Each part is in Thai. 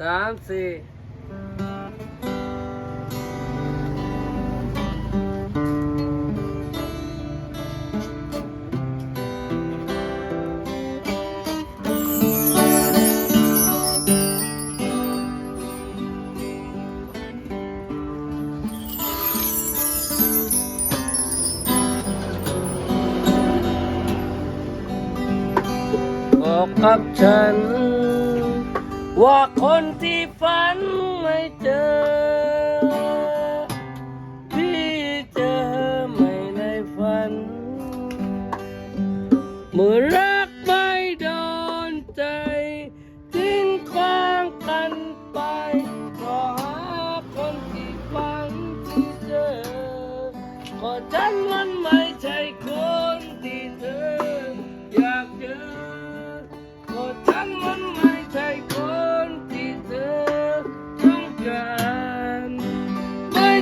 สามสี่บอกกับฉัน ว่าคนที่ฝันไม่เจอ พี่เจอไม่ในฝัน เมื่อ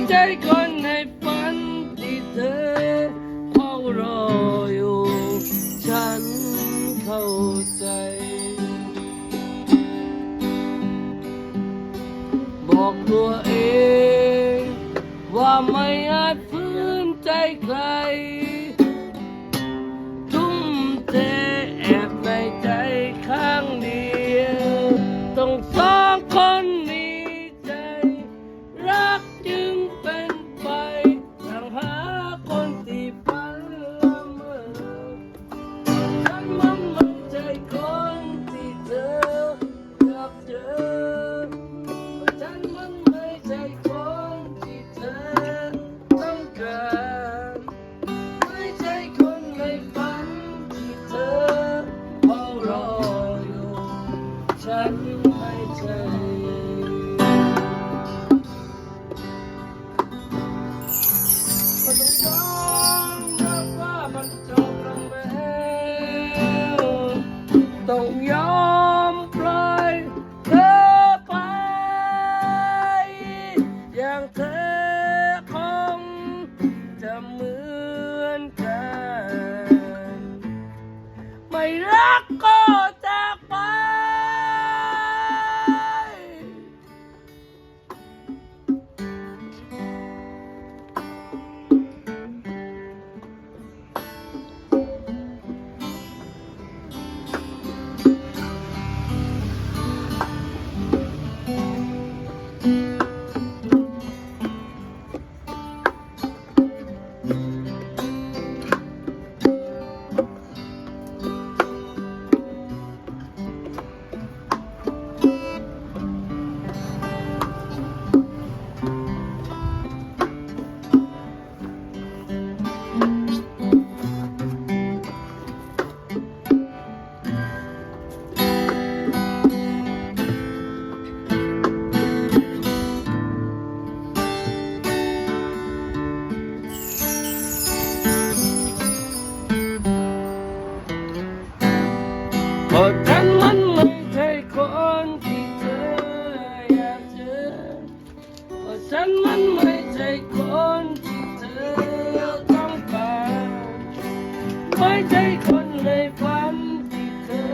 ใช่คนในฝันที่เธอเฝ้ารออยู่ ฉันเข้าใจ บอกตัวเอง ว่าไม่อาจฟื้นใจใคร ทุ่มเทแอบในใจข้างเดียว ต้องสอ ก็ต้อ เพราะฉันมันไม่ใช่คนที่เธออยากเจอเพราะฉันมันไม่ใช่คนที่เธอต้องการไม่ใช่คนในฝันที่เธอ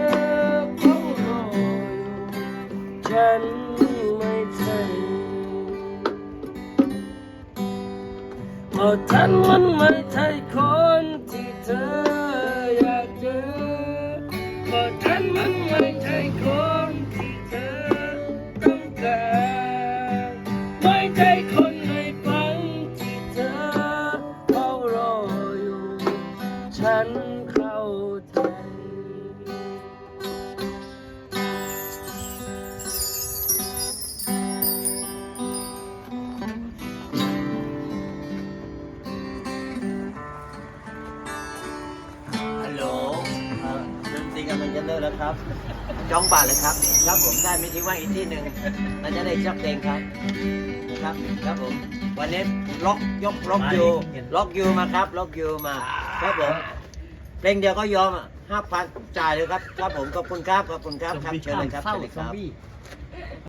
เฝ้ารอฉันไม่ใช่เพราะฉันมันไม่ใช่คน อรีกำลังจะเลิกแล้วครับจองบัตรเลยครับครับผมได้มีที่ว่างอีกที่หนึ่งมันจะได้ชับเพลงครับนะครับครับผมวันนี้ล็อกยกล็อกยูล็อกยูมาครับล็อกยูมาครับผมเพลงเดียวก็ยอมห้าพันจ่ายเลยครับครับผมขอบคุณครับขอบคุณครับครับเชิญเลยครับเชิญเลยครับ